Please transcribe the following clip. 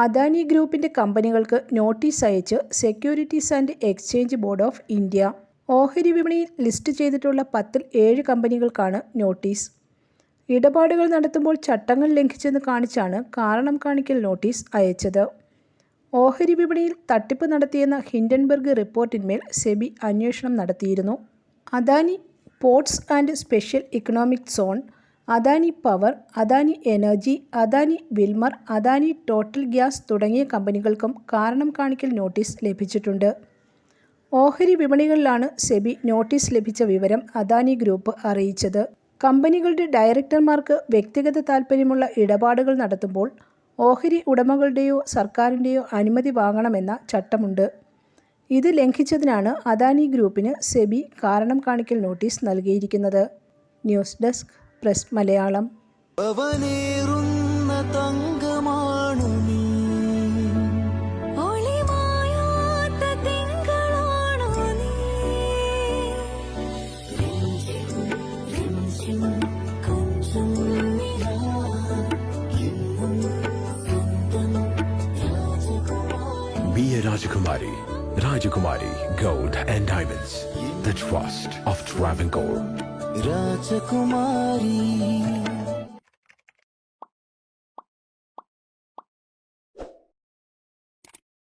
അദാനി ഗ്രൂപ്പിന്റെ കമ്പനികൾക്ക് നോട്ടീസ് അയച്ച് securities and exchange board of India. ഓഹരി വിപണിയിൽ ലിസ്റ്റ് ചെയ്തിട്ടുള്ള പത്തിൽ ഏഴ് കമ്പനികൾക്കാണ് നോട്ടീസ്. ഇടപാടുകൾ നടത്തുമ്പോൾ ചട്ടങ്ങൾ ലംഘിച്ചെന്ന് കാണിച്ചാണ് കാരണം കാണിക്കൽ നോട്ടീസ് അയച്ചത്. ഓഹരി വിപണിയിൽ തട്ടിപ്പ് നടത്തിയെന്ന ഹിൻഡൻബർഗ് റിപ്പോർട്ടിന്മേൽ സെബി അന്വേഷണം നടത്തിയിരുന്നു. Adani ports and special economic zone Adani power Adani energy Adani Wilmar Adani total gas തുടങ്ങിയ കമ്പനികൾക്കും കാരണം കാണിക്കൽ നോട്ടീസ് ലഭിച്ചിട്ടുണ്ട്. ഓഹരി വിപണികളിലാണ് സെബി നോട്ടീസ് ലഭിച്ച വിവരം അദാനി ഗ്രൂപ്പ് അറിയിച്ചത്. കമ്പനികളുടെ ഡയറക്ടർമാർക്ക് വ്യക്തിഗത താൽപ്പര്യമുള്ള ഇടപാടുകൾ നടത്തുമ്പോൾ ഓഹരി ഉടമകളുടെയോ സർക്കാരിന്റെയോ അനുമതി വാങ്ങണമെന്ന ചട്ടമുണ്ട്. ഇത് ലംഘിച്ചതിനാണ് അദാനി ഗ്രൂപ്പിന് സെബി കാരണം കാണിക്കൽ നോട്ടീസ് നൽകിയിരിക്കുന്നത്. News desk. പ്രസ് മലയാളം തങ്കമാണു Be a Rajakumari. Rajakumari Gold and Diamonds. The trust of Travancore. Rajkumari.